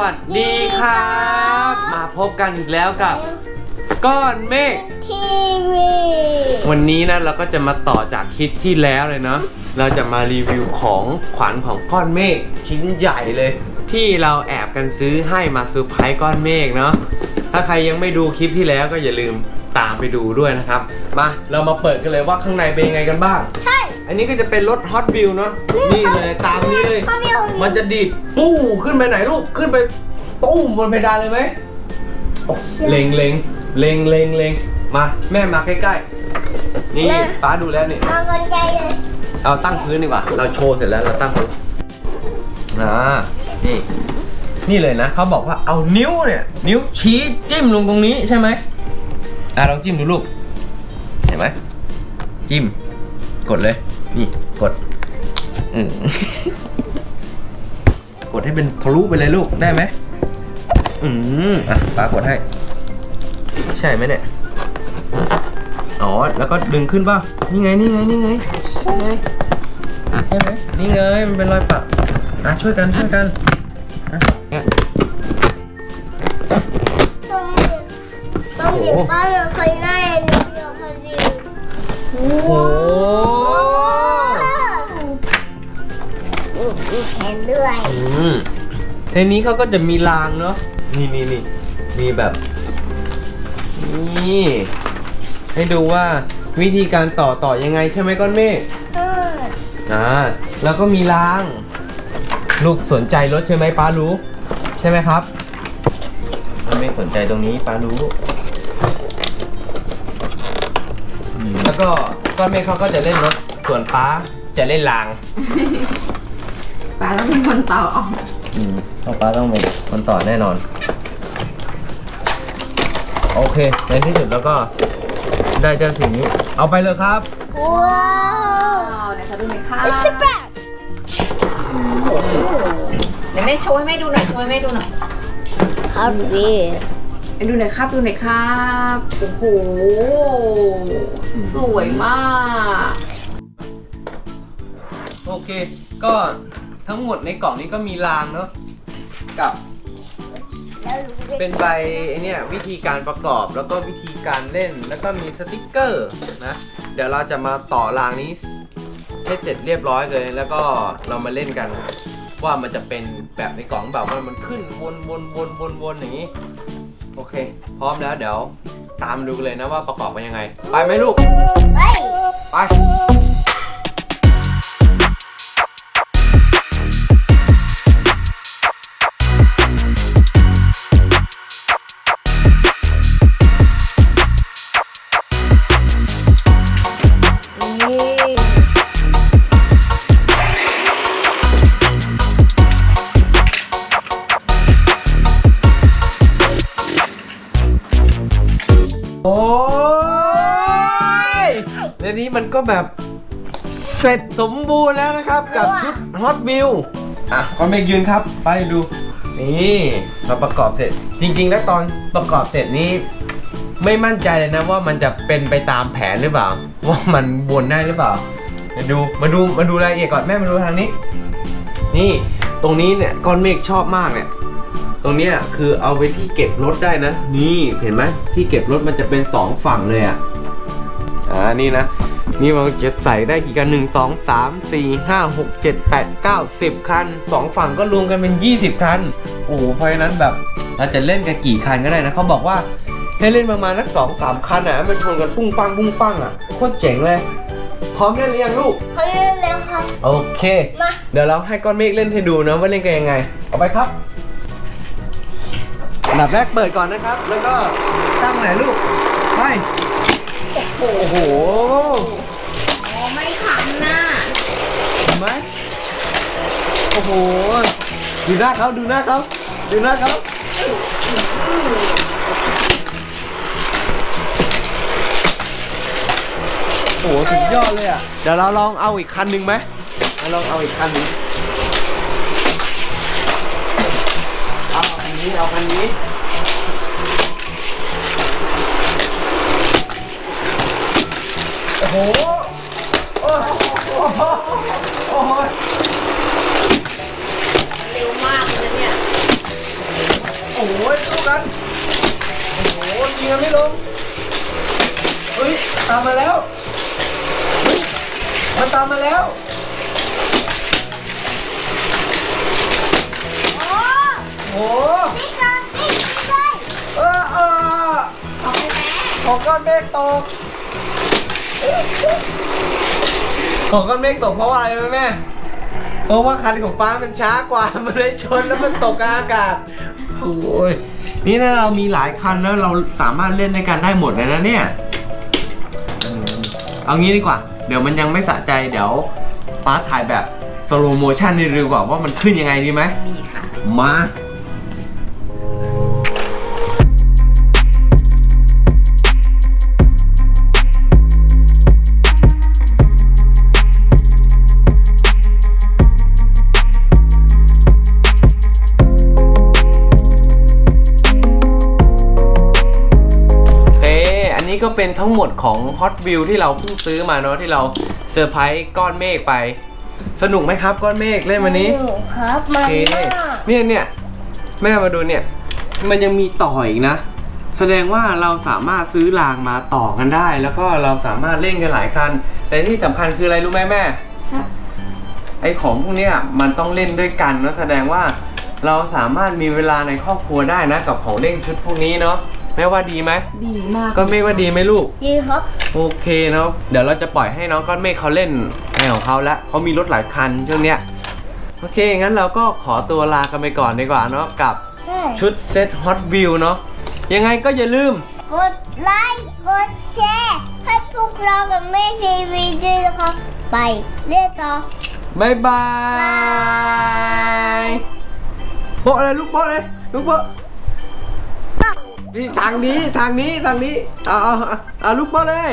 วัสดีครับ มาพบกันอีกแล้วกับก้อนเมฆทีวีวันนี้นะเราก็จะมาต่อจากคลิปที่แล้วเลยเนาะเราจะมารีวิวของขวัญของก้อนเมฆชิ้นใหญ่เลย ที่เราแอบกันซื้อให้มาเซอร์ไพรส์ก้อนเมฆเนาะถ้าใครยังไม่ดูคลิปที่แล้วก็อย่าลืมตามไปดูด้วยนะครับมาเรามาเปิดกันเลยว่าข้างในเป็นยังไงกันบ้าง ใช่ อันนี้ก็จะเป็นรถฮอตวิวเนาะนี่เลยตามนี้เลยพ่อพี่เอามันจะดีดฟู่ขึ้นไปไหนลูกขึ้นไปตุ้มบนเพดานเลยไหมโอ้เล็งเล็งเล็งเล็งเล็งมาแม่มาใกล้ๆ นี่ป้าดูแล้วนี่เอากลไกเลยเอาตั้งพื้นดีกว่า เราโชว์เสร็จแล้วเราตั้งพื้นอ่านี่ นี่เลยนะเขาบอกว่าเอานิ้วเนี่ย นิ้วชี้จิ้มลงตรงนี้ใช่ไหมอะลองจิ้มดูลูก เห็นไหมจิ้ม กดเลย นี่กดเออกดให้เป็นทะลุไปเลยลูกได้ไหมอืมอะป้ากดให้ ใช่ไหมเนี่ย อ๋อ แล้วก็ดึงขึ้นป่ะ นี่ไง นี่ไง นี่ไงนี่ไงใช่ไหมนี่ไง มันเป็นรอยปะอะช่วยกัน ช่วยกันอะเนี่ยต้องหยิบต้องหยิบโอ้บ้านเราเคยได้อันนี้เดียวพอดีโอ้โห แขนด้วยอืมในนี้เขาก็จะมีรางเนาะนี่นี่นี่มีแบบ นี่ ให้ดูว่าวิธีการต่อต่อยังไงใช่ไหมก้อนเมฆเอออ่าแล้วก็มีราง ลูกสนใจรถใช่ไหมป้ารู้ ใช่ไหมครับมันไม่สนใจตรงนี้ป้ารู้อืมแล้วก็ก้อนเมฆเขาก็จะเล่นรถส่วนป้าจะเล่นราง ป้าต้องเป็นคนต่ออืมพ่อป้าต้องเป็นคนต่อแน่นอน โอเค ในที่สุดแล้วก็ได้เจ้าสิ่งนี้ เอาไปเลยครับ ว้าวเดี๋ยวขาดูหน่อยค่ะ It's a bat เดี๋ยวแม่โชว์ให้แม่ดูหน่อยโชว์ให้แม่ดูหน่อยครับพี่ดูหน่อยครับดูหน่อยครับโอ้โหสวยมาก โอเค ก็ ทั้งหมดในกล่องนี้ก็มีรางเนาะกับแล้วรู้ได้เป็นใบไอเนี่ยวิธีการประกอบแล้วก็วิธีการเล่นแล้วก็มีสติกเกอร์นะเดี๋ยวเราจะมาต่อรางนี้ให้เสร็จเรียบร้อยเลย แล้วก็เรามาเล่นกัน ว่ามันจะเป็นแบบในกล่องแบบว่ามันขึ้นวนวนวนวนวนอย่างนี้ โอเค พร้อมแล้วเดี๋ยวตามดูเลยนะว่าประกอบเป็นยังไง ไปไหมลูก เฮ้ย ไป โอ้ยในนี้มันก็แบบเสร็จสมบูรณ์แล้วนะครับกับชุดฮอตวิวอะก็เมกยืนครับ ไปดู นี่เราประกอบเสร็จ จริง ๆ แล้วตอนประกอบเสร็จนี้ไม่มั่นใจเลยนะว่ามันจะเป็นไปตามแผนหรือเปล่า ว่ามันวนได้หรือเปล่าเดี๋ยวดูมาดูมาดูรายละเอียดก่อนแม่มาดูทางนี้ นี่ตรงนี้เนี่ยก้อนเมฆชอบมากเนี่ย ตรงเนี้ยคือเอาไปที่เก็บรถได้นะ นี่เห็นไหมที่เก็บรถมันจะเป็นสองฝั่งเลยอะอ่านี่นะ นี่มันจะใส่ได้กี่คันหนึ่งสองสามสี่ห้าหกเจ็ดแปดเก้าสิบคันสองฝั่งก็รวมกันเป็นยี่สิบคัน โอ้โหเพราะฉะนั้นแบบเราจะเล่นกันกี่คันก็ได้นะเขาบอกว่าให้เล่นประมาณสักสองสามคันอะให้มันชนกันปุ้งปังปุ้งปังอะโคตรเจ๋งเลย พร้อมเล่นหรือยังลูกเขาเล่นแล้วครับ โอเค มา เดี๋ยวเราให้ก้อนเมฆเล่นให้ดูนะว่าเล่นกันยังไง เอาไปครับ อันดับแรกเปิดก่อนนะครับ แล้วก็ตั้งไหนลูก ไป โอ้โหอ๋อไม่ขันน่ะเห็นไหมโอ้โห ดูหน้าเขาดูหน้าเขาดูหน้าเขาโอ้โหสุดยอดเลยอะ เดี๋ยวเราลองเอาอีกคันหนึ่งไหมเราลองเอาอีกคันหนึ่ง เอาคันนี้เอาคันนี้โอ้โหโอ้โหโอ้โหเร็วมากเลยเนี่ยโอ้โหสู้กันโอ้โหยิงกันไม่ลงเฮ้ยตามมาแล้วเฮ้ยมันตามมาแล้ว โอ้โหนี่ก็นี่ใช่เออเออของก้อนเมฆตก ของก้อนเมฆตกเพราะว่าอะไรรู้ไหมแม่ เพราะว่าคันของป้ามันช้ากว่า มันเลยชนแล้วมันตกกลางอากาศ โอ้ย นี่ถ้าเรามีหลายคันแล้วเราสามารถเล่นในการได้หมดเลยนะเนี่ยอืมเอางี้ดีกว่า เดี๋ยวมันยังไม่สะใจเดี๋ยวป้าถ่ายแบบสโลโมชันนี่ดีกว่าว่ามันขึ้นยังไงดีไหมดีค่ะ มา ก็เป็นทั้งหมดของ Hot Wheel ที่เราเพิ่งซื้อมาเนาะที่เราเซอร์ไพรส์ก้อนเมฆไป สนุกไหมครับก้อนเมฆเล่นวันนี้หนูครับโอมันเคมากเนี่ยเนี่ยแม่มาดูเนี่ย มันยังมีต่ออีกนะ แสดงว่าเราสามารถซื้อรางมาต่อกันได้ แล้วก็เราสามารถเล่นกันหลายคัน แต่ที่สำคัญคืออะไรรู้ไหมแม่ ครับ ไอของพวกเนี้ยมันต้องเล่นด้วยกันนะแสดงว่าเราสามารถมีเวลาในครอบครัวได้นะกับของเล่นชุดพวกนี้เนาะ แม่ว่าดีไหมดีมากก็ไม่ว่าดีไหมลูก ดีครับโอเคเนาะเดี๋ยวเราจะปล่อยให้น้องก้อนเมฆเขาเล่นในของเขาแล้วเขามีรถหลายคันช่วงเนี้ยโอเคงั้นเราก็ขอตัวลากันไปก่อนดีกว่าเนาะกับใช่ชุดเซ็ตฮอตวิวเนาะยังไงก็อย่าลืม กดไลค์กดแชร์ให้พวกเรากับแม่ทีวีด้วยนะครับไปเรียกต่อบายบายโปะเลยลูกโปะเลยลูกโปะ นี่ทางนี้ทางนี้ทางนี้เอาเอาเอาเอาลูกมาเลย